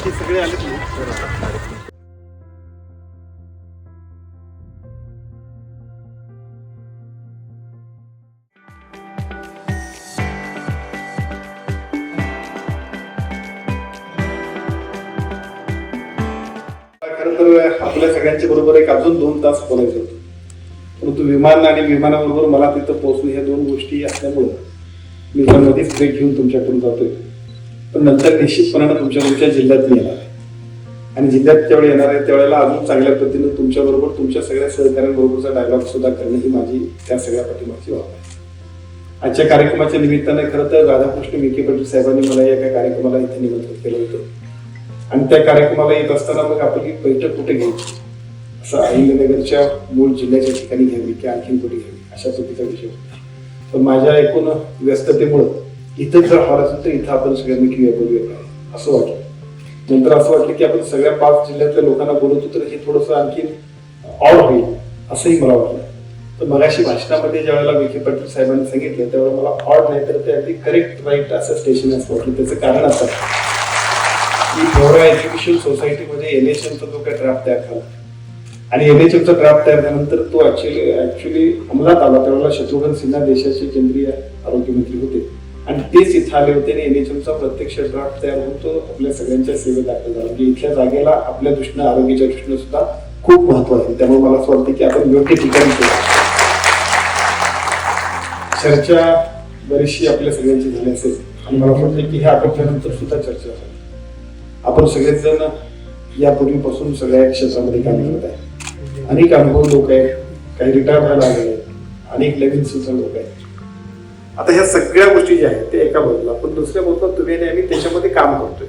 बाकी सगळे आलेत ना. खरं तर आपल्या सगळ्यांच्या बरोबर एक अजून दोन तास बोलायचं होतं. परंतु विमान आणि विमानाबरोबर मला तिथं पोहोचणे ह्या दोन गोष्टी असल्यामुळं मी त्यामध्येच ब्रेक घेऊन तुमच्याकडून जातोय. पण नंतर निश्चितपणानं तुमच्या तुमच्या जिल्ह्यात मी येणार आहे. आणि जिल्ह्यात त्यावेळी येणार आहे त्यावेळेला अजून चांगल्या पद्धतीनं तुमच्याबरोबर तुमच्या सगळ्या सहकाऱ्यांबरोबरचा डायलॉग सुद्धा करणं ही माझी त्या सगळ्या पाठीमागची बाब आहे. आजच्या कार्यक्रमाच्या निमित्तानं खरं तर राधाकृष्ण विखे पाटील साहेबांनी मला या एका कार्यक्रमाला इथे निमंत्रित केलं होतं. आणि त्या कार्यक्रमाला येत असताना मग आपण ही बैठक कुठे घ्यायची? असं अहिंदनगरच्या मूळ जिल्ह्याच्या ठिकाणी घ्यावी की आणखीन कुठे घ्यावी? अशा चुकीचा विषय होता. पण माझ्या एकूण व्यस्ततेमुळं इथं जर हॉल असेल तर इथं आपण सगळ्यांनी घेऊया बोलूया असं वाटलं नंतर असं वाटलं की आपण सगळ्या पाच जिल्ह्यातल्या लोकांना बोलवतो तर हे थोडंसं आणखी ऑड होईल असंही मला वाटलं तर मगाशी भाषणामध्ये ज्या वेळेला विखे पाटील साहेबांनी सांगितलं त्यावेळेला मला ऑड नाही तर ते अगदी करेक्ट राईट असं स्टेशन असं वाटलं. त्याचं कारण असं की बोरा एज्युकेशन सोसायटीमध्ये एन एच एमचा जो काही ड्राफ्ट तयार झाला आणि एन एच एमचा ड्राफ्ट तयार झाल्यानंतर तो ऍक्च्युली ऍक्च्युली अंमलात आला. त्यावेळेला शत्रुघ्न सिन्हा देशाचे केंद्रीय आरोग्यमंत्री होते. आणि तेच इथं आले होते आणि एन एच एमचा प्रत्यक्ष ड्राफ्ट तयार होऊन तो आपल्या सगळ्यांच्या सेवेत दाखल झाला. म्हणजे इथल्या जागेला आपल्या दृष्टीनं आरोग्याच्या दृष्टीनं सुद्धा खूप महत्त्व आहे. त्यामुळे मला असं वाटतं की आपण योग्य ठिकाणी चर्चा बरीचशी आपल्या सगळ्यांची झाली असेल. आणि मला असं वाटतं की ह्या आटोपल्यानंतर सुद्धा चर्चा झाली. आपण सगळेच जण यापूर्वीपासून सगळ्या क्षेत्रामध्ये काम करत आहे. अनेक अनुभव लोक आहेत. काही रिटायर व्हायला आलेले आहेत अनेक नवीन सुद्धा लोक आहेत. आता ह्या सगळ्या गोष्टी ज्या आहेत त्या एका बाजूला. पण दुसऱ्या बाजूला तुम्ही आणि आम्ही त्याच्यामध्ये काम करतोय.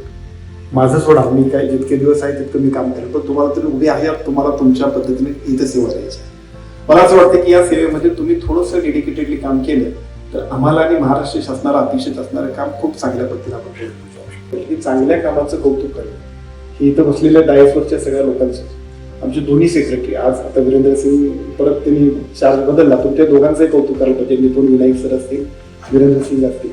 माझं सोडा मी काय जितके दिवस आहे तितकं मी काम करेन. पण तुम्हाला तरी उभे आहे तुम्हाला तुमच्या पद्धतीने इथं सेवा द्यायची मला असं वाटतं की या सेवेमध्ये तुम्ही थोडंसं डेडिकेटेडली काम केलं तर आम्हाला आणि महाराष्ट्र शासनाला अपेक्षित असणारं काम खूप चांगल्या पद्धतीने आपण करू चांगल्या कामाचं कौतुक करेल हे इथं बसलेल्या डायसवरच्या सगळ्या लोकांचं. आमचे दोन्ही सेक्रेटरी आज आता वीरेंद्र सिंग परत त्यांनी चार्ज बदलला पण त्या दोघांचंही कौतुक करायला पाहिजे निपुण विनायक सर असतील वीरेंद्र सिंग असतील.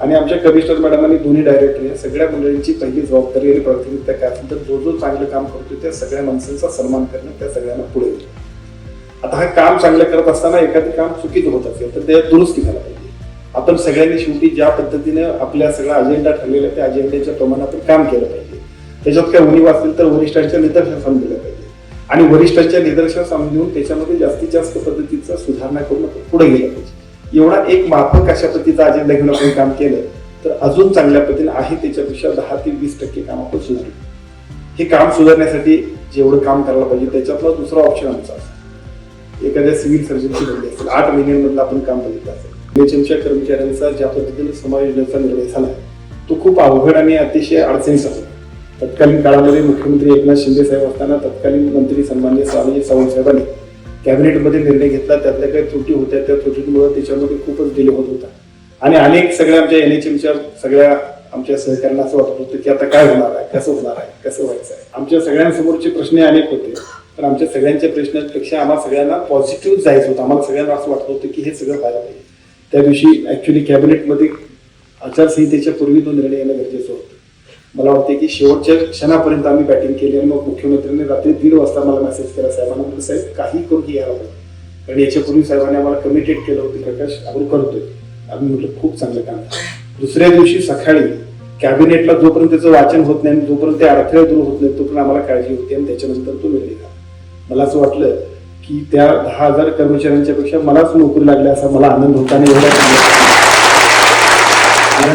आणि आमच्या कमिशनर मॅडम आणि दोन्ही डायरेक्टर या सगळ्या मंडळींची पहिली जबाबदारी आणि प्राथमिकता काय असेल तर जो जो चांगलं काम करतो त्या सगळ्या माणसांचा सन्मान करणं त्या सगळ्यांना पुढे येतं आता हा काम चांगलं करत असताना एखादं काम चुकीचं होत असेल तर त्यात दुरुस्ती झाला पाहिजे. आपण सगळ्यांनी शेवटी ज्या पद्धतीने आपल्या सगळा अजेंडा ठरलेला आहे त्या अजेंड्याच्या प्रमाणात काम केलं पाहिजे. त्याच्यात काय उणीव असतील तर वरिष्ठांच्या निदर्शनास दिलं पाहिजे. आणि वरिष्ठांच्या निदर्शनास समजून देऊन त्याच्यामध्ये जास्तीत जास्त पद्धतीचा सुधारणा करून पुढे गेलं पाहिजे. एवढा एक माफक अशा पद्धतीचा अजेंडा घेऊन आपण काम केलं तर अजून चांगल्या पद्धतीने आहे त्याच्यापेक्षा दहा ते वीस टक्के काम आपण सुधारू हे काम सुधारण्यासाठी जेवढं काम करायला पाहिजे त्याच्यातला दुसरा ऑप्शन आमचा असतो एखाद्या सिव्हिल सर्जनची बदली असेल आठ महिन्यांमधलं आपण काम बघितलं असेल. एचएमच्या कर्मचाऱ्यांचा ज्या पद्धतीने समायोजनाचा निर्णय झाला तो खूप अवघड आणि अतिशय अडचणीचा होता. तत्कालीन काळामध्ये मुख्यमंत्री एकनाथ शिंदे साहेब असताना तत्कालीन मंत्री सन्मान्य स्वामी सावंत साहेबांनी कॅबिनेटमध्ये निर्णय घेतला. त्यातल्या काही त्रुटी होत्या. त्या त्रुटींमुळे त्याच्यामध्ये खूपच डिले होत होता. आणि अनेक सगळ्या आमच्या एन एच एमच्या सगळ्या आमच्या सहकार्यांना असं वाटत होतं की आता काय होणार आहे? कसं होणार आहे? कसं व्हायचं आहे? आमच्या सगळ्यांसमोरचे प्रश्न अनेक होते. पण आमच्या सगळ्यांच्या प्रश्नांपेक्षा आम्हाला सगळ्यांना पॉझिटिव्ह जायचं होतं. आम्हाला सगळ्यांना असं वाटत होतं की हे सगळं व्हायला पाहिजे. त्या दिवशी ॲक्च्युली कॅबिनेटमध्ये आचारसंहितेच्या पूर्वी तो निर्णय येणं गरजेचं होतं. मला वाटते की शेवटच्या क्षणापर्यंत आम्ही बॅटिंग केली आणि मग मुख्यमंत्र्यांनी रात्री दीड वाजता मला मेसेज केला साहेबांना म्हटलं साहेब काही करून ही यायला पाहिजे कारण याच्यापूर्वी साहेबांनी आम्हाला कमिटेड केलं होतं प्रकाश आपण करतोय. आम्ही म्हटलं खूप चांगलं काम दुसऱ्या दिवशी सकाळी कॅबिनेटला जोपर्यंत त्याचं वाचन होत नाही आणि जोपर्यंत ते अडथळे दूर होत नाही तोपर्यंत आम्हाला काळजी होती आणि त्याच्यानंतर तो वेळ दिला मला असं वाटलं की त्या दहा हजार कर्मचाऱ्यांच्या पेक्षा मलाच नोकरी लागल्या असा मला आनंद होता आणि एवढा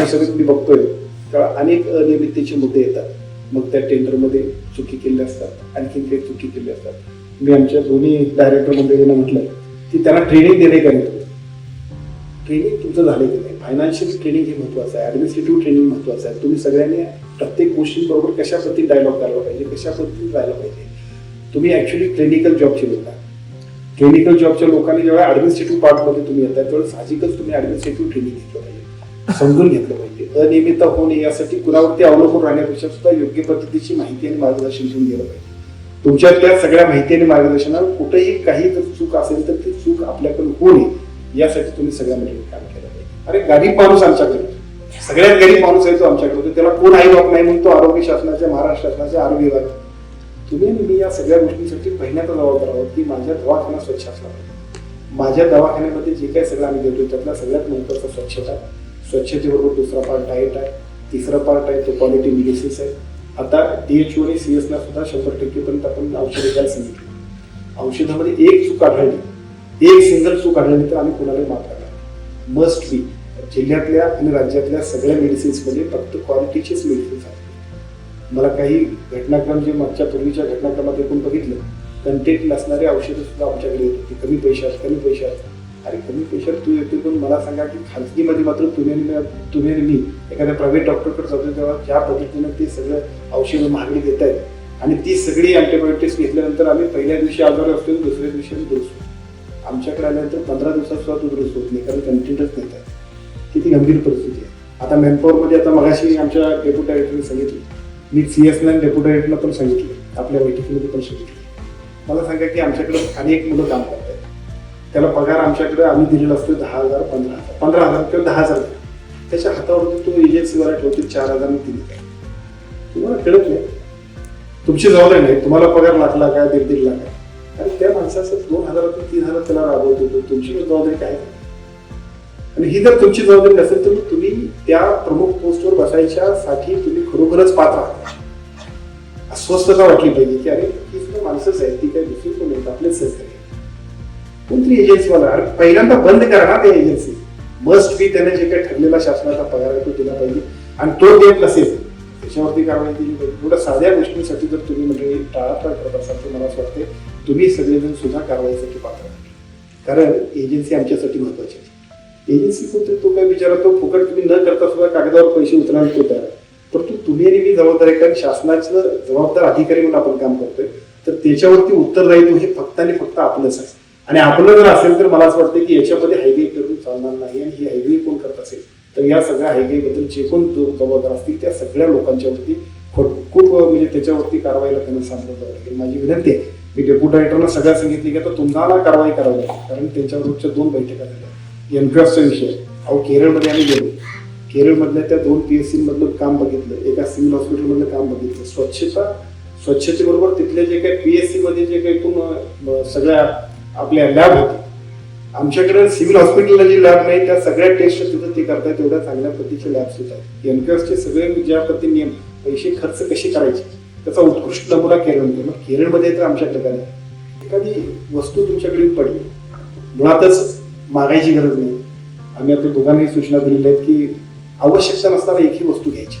सगळं मी बघतोय तर अनेक अनियमिततेचे मुद्दे येतात. मग त्या टेंडरमध्ये चुकी केले असतात आणखी काही चुकी केले असतात. मी आमच्या दोन्ही डायरेक्टर मंडळींना म्हटलं की त्यांना ट्रेनिंग देणे का नाही ट्रेनिंग तुमचं झाले की नाही? फायनान्शियल ट्रेनिंग हे महत्वाचं आहे. ॲडमिनिस्ट्रेटिव्ह ट्रेनिंग महत्वाचं आहे. तुम्ही सगळ्यांनी प्रत्येक गोष्टींबरोबर कशा डायलॉग करायला पाहिजे? कशा पद्धतीने राहायला पाहिजे? तुम्ही ॲक्च्युली क्लिनिकल जॉबचे लोक आहे क्लिनिकल जॉबच्या लोकांनी जेव्हा ॲडमिनिस्ट्रेटिव्ह पार्टमध्ये तुम्ही येतात तेवढं साहजिकच तुम्ही ॲडमिनिस्ट्रेटिव्ह ट्रेनिंग घेतलं पाहिजे. समजून घेतलं पाहिजे. अनियमितता होऊ नये यासाठी कुणावरती अवलंबून राहण्यापेक्षा सुद्धा योग्य पद्धतीची माहिती आणि मार्गदर्शन घेऊन गेलं पाहिजे. तुमच्यातल्या सगळ्या माहिती आणि मार्गदर्शनावर कुठेही काही जर चूक असेल तर ती चूक आपल्याकडून होऊ नये. यासाठी तुम्ही सगळ्या काम केलं पाहिजे. अरे गरीब माणूस आमच्याकडे. सगळ्यात गरीब माणूस आहे तो आमच्याकडे. तो त्याला कोण आई बाप नाही म्हणून तो आरोग्य शासनाच्या महाराष्ट्र शासनाच्या आरोग्य विभाग तुम्ही मी या सगळ्या गोष्टींसाठी पहिल्यांदा जबाबदार आहोत की माझ्या दवाखाना स्वच्छ असला पाहिजे. माझ्या दवाखान्यामध्ये जे काही सगळं आम्ही देतो त्यातला सगळ्यात महत्त्वाचा स्वच्छता स्वच्छतेबरोबर दुसरा पार्ट डाएट आहे. तिसरा पार्ट आहे तो क्वालिटी मेडिसिन्स आहे. आता डीएचओ आणि सीएसला सुद्धा शंभर टक्केपर्यंत आपण औषधं द्यायला सांगितलं. औषधामध्ये एक चूक आढळली. एक सिंगल चूक आढळली तर आम्ही कुणालाही माफ करणार मस्ट बी जिल्ह्यातल्या आणि राज्यातल्या सगळ्या मेडिसिन्समध्ये फक्त क्वालिटीचेच मेडिसिन्स आहेत. मला काही घटनाक्रम जे मागच्या पूर्वीच्या घटनाक्रमात एकूण बघितलं कंटेंट नसणारे औषधं सुद्धा आमच्याकडे येत होती. कमी पैशात कमी पैशात अरे कमी पेशंट तू येते पण मला सांगा की खाजगीमध्ये मात्र तुम्ही मी- तुम्ही मी एखाद्या प्रायव्हेट डॉक्टरकडे जातो तेव्हा ज्या पद्धतीनं ते सगळं औषधं महागडी देत आहेत आणि ती सगळी अँटीबायोटिक्स घेतल्यानंतर आम्ही पहिल्या दिवशी आजारी असतो दुसऱ्या दिवशी आम्ही दुरुस्त होतो. आमच्याकडे आल्यानंतर पंधरा दिवसात सुद्धा तो दुरुस्त होत नाही कारण कंटेंटच देत आहे किती गंभीर परिस्थिती आहे. आता मॅनपॉवरमध्ये आता मगाशी आमच्या डेप्युटी डायरेक्टरने सांगितलं. मी सी एस नाईन डेप्युटी डायरेक्टरला पण सांगितलं. आपल्या बैठकीमध्ये पण सांगितलं. मला सांगा की आमच्याकडे अनेक मुलं काम करतात त्याला पगार आमच्याकडे आम्ही दिलेला असतो दहा हजार पंधरा हजार. पंधरा हजार किंवा दहा हजार त्याच्या हातावरती तो एजन्सीवाला ठेवतो चार हजार तीन हजार. तुम्हाला कळत नाही. तुमची जबाबदारी नाही. तुम्हाला पगार लागला काय दीड दीड लाख आहे. आणि त्या माणसाचं दोन हजारातून तीन हजार त्याला राबवत. होतो तुमची जबाबदारी काय? आणि ही जर तुमची जबाबदारी नसेल तर तुम्ही त्या प्रमुख पोस्टवर बसायच्या साठी तुम्ही खरोखरच पात्र आहात. अस्वस्थता वाटली पाहिजे की अरे ही सुद्धा माणसंच आहे ती काय दुसरी कोण आहेत? आपलेच कोणतरी एजन्सीवाला अरे पहिल्यांदा बंद करा ना ते एजन्सी मस्ट बी त्याने जे काही ठरलेला शासनाचा पगार आहे तो दिला पाहिजे. आणि तो देत नसेल त्याच्यावरती कारवाई केली पाहिजे. एवढ्या साध्या गोष्टींसाठी जर तुम्ही म्हणजे टाळाटाळ करत असाल तर मला असं वाटते तुम्ही सगळेजण सुद्धा कारवाईसाठी पात्र कारण एजन्सी आमच्यासाठी महत्वाची आहे. एजन्सी कोणते तो काय विचारा तो फुकट तुम्ही न करता सुद्धा कागदावर पैसे उतरायला तो तयार. आहे. परंतु तुम्ही आणि मी जबाबदार आहे कारण शासनाचं जबाबदार अधिकारी म्हणून आपण काम करतोय तर त्याच्यावरती उत्तरदायित्व हे फक्त आणि फक्त आपलंच आहे. आणि आपलं जर असेल तर मला असं वाटतं की याच्यामध्ये हायवे करून चालणार नाही आणि ही हायवे कोण करत असेल तर या सगळ्या हायवेबद्दल जे कोण जबाबदार असतील त्या सगळ्या लोकांच्यावरती खूप म्हणजे त्याच्यावरती कारवाईला त्यांना सांगितलं लागेल. माझी विनंती आहे मी डेप्युटी डायरेक्टरला सगळ्या सांगितली की आता तुम्हाला कारवाई करावी लागेल कारण त्यांच्यावरच्या दोन बैठका झाल्या. एनक्वेस्टचा विषय. अहो केरळमध्ये आम्ही गेलो. केरळमधल्या त्या दोन पी एस सीमधलं काम बघितलं. एका सिव्हिल हॉस्पिटलमधलं काम बघितलं. स्वच्छता स्वच्छतेबरोबर तिथले जे काही पी एस सीमध्ये जे काही एकूण सगळ्या आपल्या लॅब होती. आमच्याकडे सिव्हिल हॉस्पिटलला जी लॅब नाही त्या सगळ्या टेस्ट सुद्धा ते करतात तेवढ्या चांगल्या पद्धतीचे लॅब सुद्धा आहेत सगळे ज्या पद्धती नियम पैसे खर्च कसे करायचे त्याचा उत्कृष्ट नमुना केरळमध्ये मग केरळमध्ये तर आमच्याकडे काय एखादी वस्तू तुमच्याकडे पडली. मुळातच मागायची गरज नाही. आम्ही आता दोघांनाही सूचना दिलेल्या आहेत की आवश्यकता नसताना एकही वस्तू घ्यायची.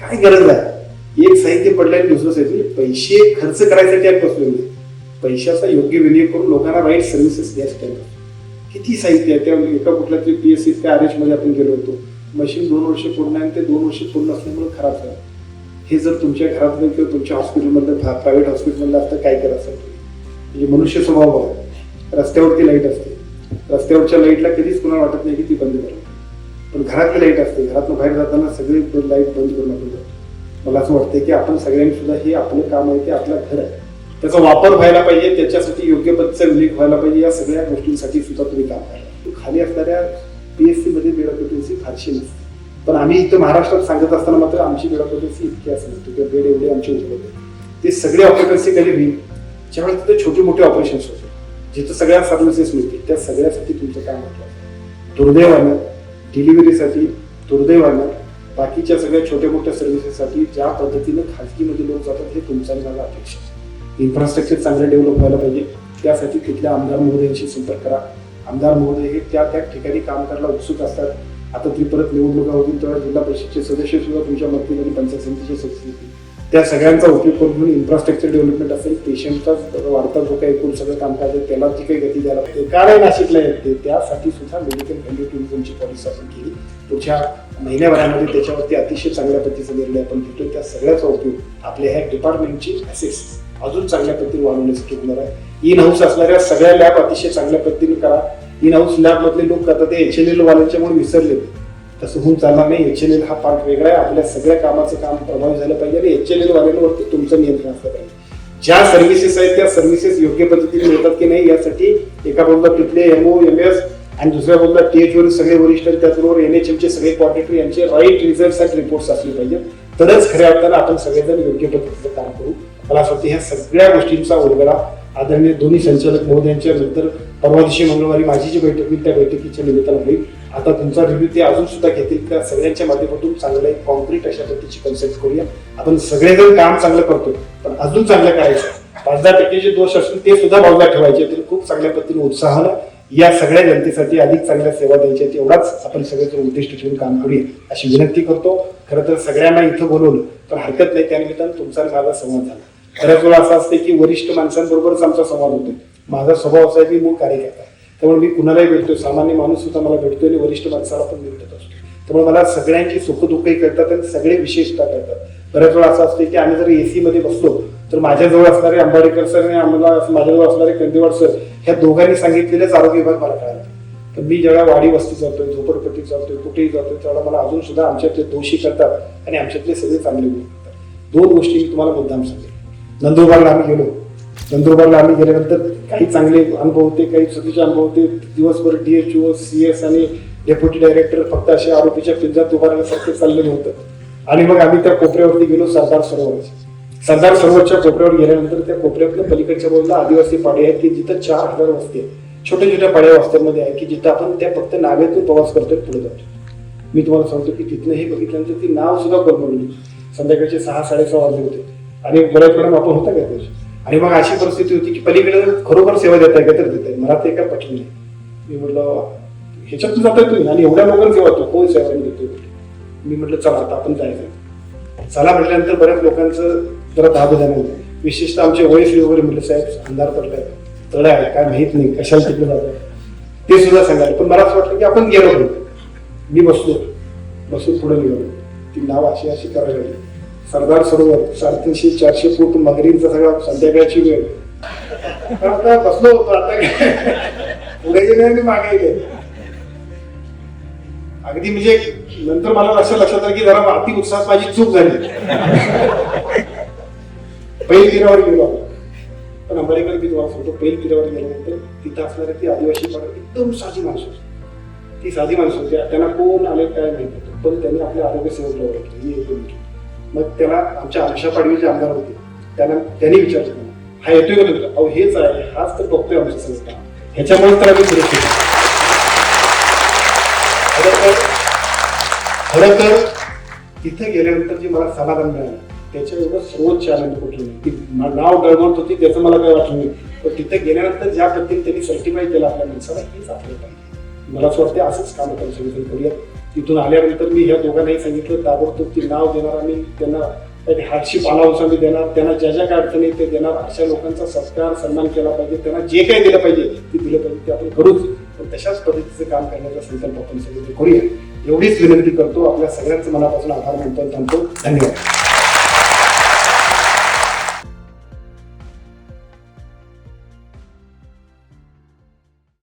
काय गरज आहे? एक साहित्य पडलं आणि दुसरं साहित्य. पैसे खर्च करायसाठी आम्ही वस्तू पैशाचा योग्य विनियोग करून लोकांना राईट सर्व्हिसेस द्या त्यांना किती साहित्य आहे त्या एका कुठल्या तरी पी एस सी त्या आरमध्ये आपण गेलो होतो. मशीन दोन वर्ष पूर्ण आहे आणि ते दोन वर्ष पूर्ण असल्यामुळे खराब झालं. हे जर तुमच्या घरातलं किंवा तुमच्या हॉस्पिटलमधलं प्रायव्हेट हॉस्पिटलमधलं असतं काय करायचं म्हणजे मनुष्य स्वभाव बघा. रस्त्यावरती लाइट असते. रस्त्यावरच्या लाईटला कधीच कुणाला वाटत नाही की ती बंद करा. पण घरातली लाइट असते. घरातून बाहेर जाताना सगळी लाइट बंद करून आपण जातो मला असं वाटतं की आपण सगळ्यांनी सुद्धा हे आपलं काम आहे ते आपलं घर आहे. त्याचा वापर व्हायला पाहिजे त्याच्यासाठी योग्य पद्धतीचा उल्लेख व्हायला पाहिजे या सगळ्या गोष्टींसाठी सुद्धा तुम्ही काम करा. खाली असणाऱ्या पीएससी मध्ये बेडॉक्युपन्सी फारशी नसते. पण आम्ही इथं महाराष्ट्रात सांगत असताना मात्र आमची बेडॉक्युपन्सी इतकी असं किंवा बेड एवढे आमचे उपलब्ध ते सगळे ऑक्युपन्सी कधी होईल ज्यावेळेस तिथे छोटे मोठे ऑपरेशन्स होते. जिथं सगळ्या सर्व्हिसेस मिळतील त्या सगळ्यासाठी तुमचं काम महत्वाचं दुर्दैवानं डिलिव्हरीसाठी दुर्दैवानं बाकीच्या सगळ्या छोट्या मोठ्या सर्व्हिसेससाठी ज्या पद्धतीनं खाजगीमध्ये लोक जातात हे तुमचा मला अपेक्षा इन्फ्रास्ट्रक्चर चांगलं डेव्हलप व्हायला पाहिजे. त्यासाठी तिथल्या आमदार महोदयांशी संपर्क करा. आमदार महोदय हे त्या त्या ठिकाणी काम करायला उत्सुक असतात. आता ती परत निवडणुका होतील तेव्हा जिल्हा परिषदचे सदस्य सुद्धा तुमच्या मदतीने आणि पंचायत समितीचे सदस्य असतील त्या सगळ्यांचा उपयोग करून इन्फ्रास्ट्रक्चर डेव्हलपमेंट असेल पेशंटचा वाढता जो काही एकूण सगळं कामकाज आहे त्याला जी काही गती द्यायला लागते का नाही नाशिकला येते त्यासाठी सुद्धा मेडिकल व्हॅल्यू टुरिझमची पॉलिसी आपण केली. पुढच्या महिन्याभरामध्ये त्याच्यावरती अतिशय चांगल्या पद्धतीचा निर्णय आपण घेतो त्या सगळ्याचा उपयोग आपल्या ह्या डिपार्टमेंटची असेस अजून चांगल्या पद्धतीने वाढवण्यासाठी होणार आहे. इन हाऊस असणाऱ्या सगळ्या लॅब अतिशय चांगल्या पद्धतीने करा. इन हाऊस लॅब मधले लोक करतात ते एच एल एल वाल्यांच्यामुळे विसरले. तसं होऊन चालणार नाही. एच एल एल हा पार्ट वेगळा आहे. आपल्या सगळ्या कामाचं काम प्रभावी झालं पाहिजे आणि एच एल एल वाल्यांवरती तुमचं नियंत्रण असलं पाहिजे. ज्या सर्व्हिसेस आहेत त्या सर्व्हिसेस योग्य पद्धतीने मिळतात की नाही यासाठी एका बाजूला तिथले एमओ एम एस आणि दुसऱ्या बाजूला टीएच वर सगळे वरिष्ठ त्याचबरोबर एन एच एमचे सगळे कॉर्डिनेटर यांचे राईट रिझल्ट आणि रिपोर्ट्स असले पाहिजे तरच खऱ्या अर्थानं आपण सगळेजण योग्य पद्धतीचं काम करू. मला असं वाटतं ह्या सगळ्या गोष्टींचा उलगडा आदरणीय दोन्ही संचालक महोदयांच्या नंतर परवा दिवशी मंगळवारी माझी जी बैठक होईल त्या बैठकीच्या निमित्तानं होईल. आता तुमचा रिव्ह्यू ते अजून सुद्धा घेतील का? सगळ्यांच्या माध्यमातून चांगलं एक कॉन्क्रीट अशा पद्धतीची कन्सेप्ट करूया. आपण सगळेजण काम चांगलं करतो पण अजून चांगलं करायचं पाच दहा टक्के जे दोष असतील ते सुद्धा बाजूला ठेवायचे तर खूप चांगल्या पद्धतीने उत्साहानं या सगळ्या जनतेसाठी अधिक चांगल्या सेवा द्यायच्या तेवढाच आपण सगळ्याचं उद्दिष्ट ठेवून काम करूया अशी विनंती करतो. खरं तर सगळ्यांना इथं बोलवलं तर हरकत नाही त्यानिमित्तानं तुमचा माझा संवाद झाला. खरंच वेळा असं असते की वरिष्ठ माणसांबरोबरच आमचा संवाद होतो माझा स्वभाव असा आहे की मूळ कार्यकर्ता त्यामुळे मी कुणालाही भेटतो सामान्य माणूस सुद्धा मला भेटतो आणि वरिष्ठ माणसाला पण भेटत असतो. त्यामुळे मला सगळ्यांची सुखदुःखही कळतात आणि सगळे विशेषता कळतात. बऱ्याच वेळा असं असते की आम्ही जर एसी मध्ये बसलो तर माझ्याजवळ असणारे अंबाडेकर सर आणि आम्हाला माझ्याजवळ असणारे कंदिवाड सर ह्या दोघांनी सांगितलेलेच आरोग्य विभाग मला कळाला. तर मी ज्यावेळा वाडी वस्ती जातोय झोपडपट्टी जातोय कुठेही जातोय त्यावेळेला मला अजून सुद्धा आमच्यातले दोषी करतात आणि आमच्यातले सगळे चांगले गुण करतात. दोन गोष्टी मी तुम्हाला मुद्दाम सांगेल नंदुरबारला आम्ही गेलो. नंदुरबारला आम्ही गेल्यानंतर काही चांगले अनुभव होते काही चुकीचे अनुभव होते. दिवसभर डीएचओ सी एस आणि डेप्युटी डायरेक्टर फक्त असे आरोपीच्या पिंजात उभारण्यासारखे चाललेलं होतं. आणि मग आम्ही त्या कोपऱ्यावरती गेलो सरदार सरोवराच्या सरदार सरोवरच्या कोपऱ्यावर गेल्यानंतर त्या कोपऱ्यातल्या पलीकडच्या बाजूला आदिवासी पाडे आहेत की जिथं चार हजार वस्ती आहेत? छोट्या छोट्या पाड्या वस्त्यांमध्ये आहे की जिथं आपण त्या फक्त नावेतून प्रवास करतोय पुढे जातो मी तुम्हाला सांगतो की तिथनं हे बघितल्यानंतर ती नाव सुद्धा कोलमडली संध्याकाळचे सहा साडेसहा वाजले होते. आणि बऱ्याच वेळा आपण होता का दिवशी? आणि मग अशी परिस्थिती होती की पलीकडे खरोखर सेवा देत आहे का तर देत आहे मला ते काय पटलं नाही मी म्हटलं ह्याच्यातून जातोय तुम्ही आणि एवढ्या लवकर सेवा तो कोण सेवा देतो? मी म्हटलं चला आता आपण जायचं. चला म्हटल्यानंतर बऱ्याच लोकांचं जरा दाबदान झालं विशेषतः आमचे वयस्वी वगैरे म्हटलं साहेब अंधार पडलाय. तळ आहे काय माहीत नाही कशाला तिकडे जात ते सुद्धा सांगायला पण मला असं वाटलं की आपण गेलो पाहिजे मी बसलो. बसून पुढे गेलो. ती नाव अशी अशी करायला लागली. सरदार सरोवर साडेतीनशे चारशे फूट मगरींचा सगळा संध्याकाळची वेळ. आता बसलो होतो आता पुढे गेले आणि मागे गेले. अगदी म्हणजे नंतर मला लक्षात लक्षात आलं की जरा अति उत्साहात माझी चूक झाली. पहिल तीरावर गेलो आपण. पण अंबाडेकर मी तुम्हाला सांगतो पहिल तीरावर गेल्यानंतर तिथं असणारे ती आदिवासी पाडा एकदम साधी माणसं होती. ती साधी माणसं होती. त्यांना कोण आले काय माहीत होतं पण त्यांनी आपल्या आरोग्य सेवकला ओळखली. मी मग त्याला आमच्या आशा पाडवीचे आमदार होते. त्यांना त्यांनी विचारलं. हा येतोय का तुला अहो हेच आहे. हाच तर बघतोय आमच्या संस्था. ह्याच्यामुळेच ह्याच्यामुळे तर आम्ही सुरक्षित तर खरं तर तिथे गेल्यानंतर जे मला समाधान मिळालं. त्याच्या एवढं सर्वोच्च आनंद कुठलं नाही ती नाव डळमळत होती त्याचं मला काय वाटलं नाही. पण तिथे गेल्यानंतर ज्या पद्धतीने त्यांनी सर्टिफाय केलं आपल्या माणसाला हेच आपलं पाहिजे मला असं वाटतं असंच काम करू सगळीकडे करूया तिथून आल्यानंतर मी ह्या दोघांनाही सांगितलं ताबडतोब ती नाव देणार आणि त्यांना हार्डशिप अलाउन्स आम्ही देणार. त्यांना ज्या ज्या काय अडचणी ते देणार. अशा लोकांचा सत्कार सन्मान केला पाहिजे. त्यांना जे काही दिलं पाहिजे ते दिलं पाहिजे. ते आपण करूच. तशाच पद्धतीचं काम करण्याचा संकल्प आपण सगळे करूया एवढीच विनंती करतो. आपल्या सगळ्यांचं मनापासून आभार मानतो थांबतो. धन्यवाद.